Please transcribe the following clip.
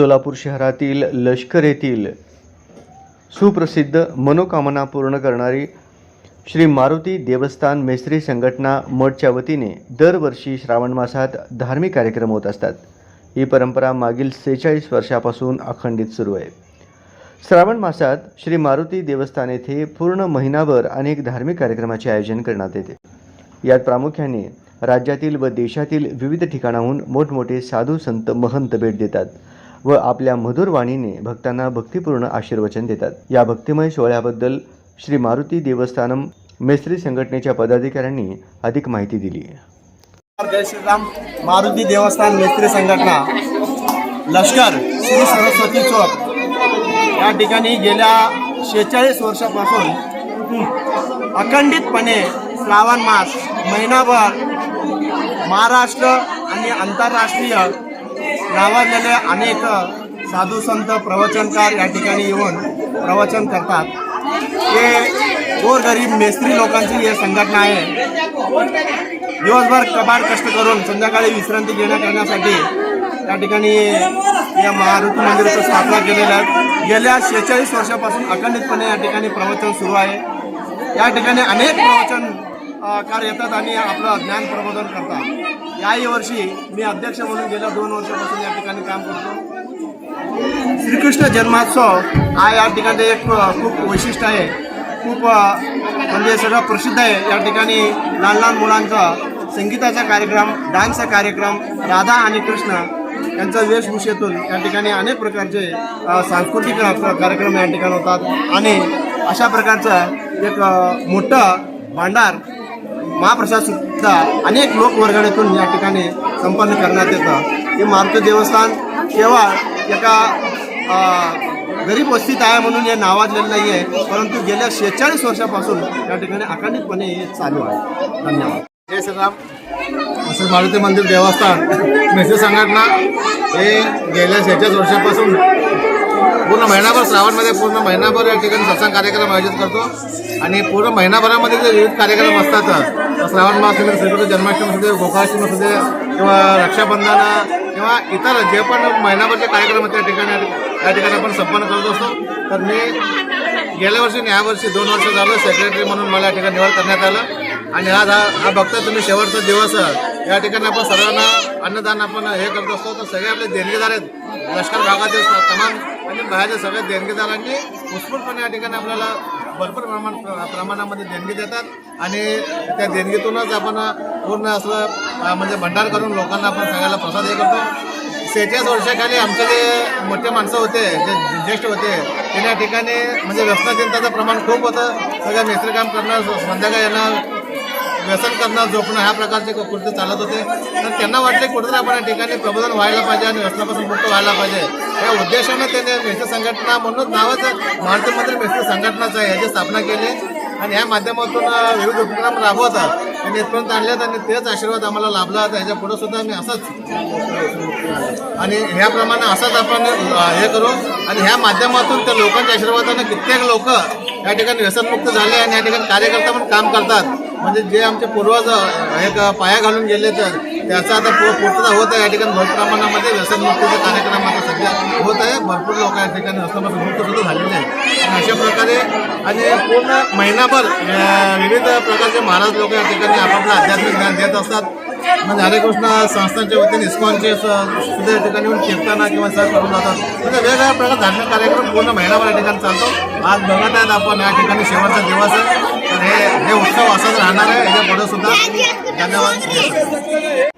सोलापूर शहरातील लष्कर येथील सुप्रसिद्ध मनोकामना पूर्ण करणारी श्री मारुती देवस्थान मेस्त्री संघटना मठच्या वतीने दरवर्षी श्रावण मासात धार्मिक कार्यक्रम होत असतात. ही परंपरा मागील सेहेचाळीस वर्षापासून अखंडित सुरू आहे. श्रावण मासात श्री मारुती देवस्थान येथे पूर्ण महिनाभर अनेक धार्मिक कार्यक्रमाचे आयोजन करण्यात येते. यात प्रामुख्याने राज्यातील व देशातील विविध ठिकाणाहून मोठमोठे साधू संत महंत भेट देतात. व आपल्या मधुर वाणीने भक्तांना भक्तिपूर्ण आशीर्वचन देतात. या भक्तिमय सोहळ्याबद्दल श्री मारुती देवस्थानम मेस्त्री संघटनेच्या पदाधिकाऱ्यांनी अधिक माहिती दिली. जय श्रीराम. मारुती देवस्थान मेस्त्री संघटना लष्कर श्री सरस्वती चौक. या ठिकाणी गेल्या शेहेचाळीस वर्षापासून अखंडितपणे श्रावण मास महिनाभर महाराष्ट्र आणि आंतरराष्ट्रीय नावाजलेले अनेक साधू संत प्रवचनकार या ठिकाणी येऊन प्रवचन करतात. हे गोरगरीब मेस्त्री लोकांची ही संघटना आहे. दिवसभर कबाड कष्ट करून संध्याकाळी विश्रांती घेण्या करण्यासाठी त्या ठिकाणी या मारुती मंदिराची स्थापना केलेल्या आहे. गेल्या शेहेचाळीस वर्षापासून अखंडितपणे या ठिकाणी प्रवचन सुरू आहे. या ठिकाणी अनेक प्रवचन कार येतात आणि आपलं ज्ञान प्रबोधन करतात. याही वर्षी मी अध्यक्ष म्हणून गेल्या दोन वर्षापासून या ठिकाणी काम करतो. श्रीकृष्ण जन्मोत्सव हा या ठिकाणी एक खूप वैशिष्ट्य आहे. खूप म्हणजे सगळं प्रसिद्ध आहे. या ठिकाणी लहान लहान मुलांचा संगीताचा कार्यक्रम डान्सचा कार्यक्रम राधा आणि कृष्ण यांच्या वेशभूषेतून या ठिकाणी अनेक प्रकारचे सांस्कृतिक कार्यक्रम या ठिकाणी होतात. आणि अशा प्रकारचं एक मोठं भांडार महाप्रसादसुद्धा अनेक लोकवर्गणीतून या ठिकाणी संपन्न करण्यात येतं. हे मारुती देवस्थान केवळ एका गरीब वस्तीत आहे म्हणून हे नावाजलेलं नाही आहे परंतु गेल्या शेहेचाळीस वर्षापासून या ठिकाणी अखंडितपणे हे चालू आहे. धन्यवाद. जय श्रीराम असं मारुती मंदिर देवस्थान मेसे संघटना हे गेल्या शेहेचाळीस वर्षापासून पूर्ण महिनाभर श्रावणमध्ये पूर्ण महिनाभर या ठिकाणी सत्संग कार्यक्रम आयोजित करतो. आणि पूर्ण महिनाभरामध्ये जे विविध कार्यक्रम असतात श्रावण मास असेल श्रीकृष्ण जन्माष्टमी असू दे गोकुळाष्टमी असू दे किंवा रक्षाबंधन किंवा इतर जे पण महिनाभरचे कार्यक्रम आहेत त्या ठिकाणी त्या ठिकाणी आपण संपन्न करत असतो. तर मी गेल्या वर्षी आणि यावर्षी दोन वर्ष झालं सेक्रेटरी म्हणून मला या ठिकाणी निवड करण्यात आलं. आणि आज हा हा बघता तुम्ही शेवटचा दिवस या ठिकाणी आपण सर्वांना अन्नदान आपण हे करत असतो. तर सगळे आपले देणगीदार आहेत. लष्कर भागातील तमाम आणि बाहेरच्या सगळ्या देणगीदारांनी उत्स्फूर्तपणे या ठिकाणी आपल्याला भरपूर प्रमाण प्रमाणामध्ये देणगी देतात आणि त्या देणगीतूनच आपण पूर्ण असं म्हणजे भंडार करून लोकांना आपण सगळ्याला प्रसाद हे करतो. सेहेचाळीस वर्षाखाली आमचे जे मोठे माणसं होते जे ज्येष्ठ होते त्या ठिकाणी म्हणजे व्यसनाचिंताचं प्रमाण खूप होतं. सगळं मिस्त्रीकाम करणं संध्याकाळी येणं व्यसन करणं झोपणं ह्या प्रकारचे कृत्य चालत होते. तर त्यांना वाटले कुठेतरी आपण या ठिकाणी प्रबोधन व्हायला पाहिजे आणि व्यसनापासून मुक्त व्हायला पाहिजे. या उद्देशाने त्यांनी मेस्त्री संघटना म्हणून नावच भारतीय मंदिर मेस्त्री संघटनाचं आहे याची स्थापना केली. आणि ह्या माध्यमातून विविध उपक्रम राबवतात. त्यांनी इथपर्यंत आणलेत आणि तेच आशीर्वाद आम्हाला लाभला. होता ह्याच्या पुढे सुद्धा आम्ही असंच आणि ह्याप्रमाणे असंच आपण हे करू. आणि ह्या माध्यमातून त्या लोकांच्या आशीर्वादानं कित्येक लोक या ठिकाणी व्यसनमुक्त झाले आणि या ठिकाणी कार्यकर्ता पण काम करतात. म्हणजे जे आमचे पूर्वज एक पाया घालून गेले तर त्याचा आता पूर्तता होत आहे. या ठिकाणी भरपूर प्रमाणामध्ये व्यसनमुक्तीचा कार्यक्रम आता सध्या होत आहे. भरपूर लोक या ठिकाणी व्यसनापासून मुक्त सुद्धा झालेले आहेत. आणि अशा प्रकारे आणि पूर्ण महिनाभर विविध प्रकारचे महाराज लोक या ठिकाणी आपापलं आध्यात्मिक ज्ञान देत असतात. म्हणजे हरे कृष्ण संस्थांच्या वतीने इस्कॉनचे सुद्धा या ठिकाणी येऊन कीर्तना किंवा सर करून जातात. म्हणजे वेगवेगळ्या प्रकार धार्मिक कार्यक्रम पूर्ण महिनाभर या ठिकाणी चालतो. आज बघत आहेत आपण या ठिकाणी शेवटचा दिवस आहे. तर हे हे उत्सव असाच राहणार आहे. याच्यापुढे सुद्धा धन्यवाद.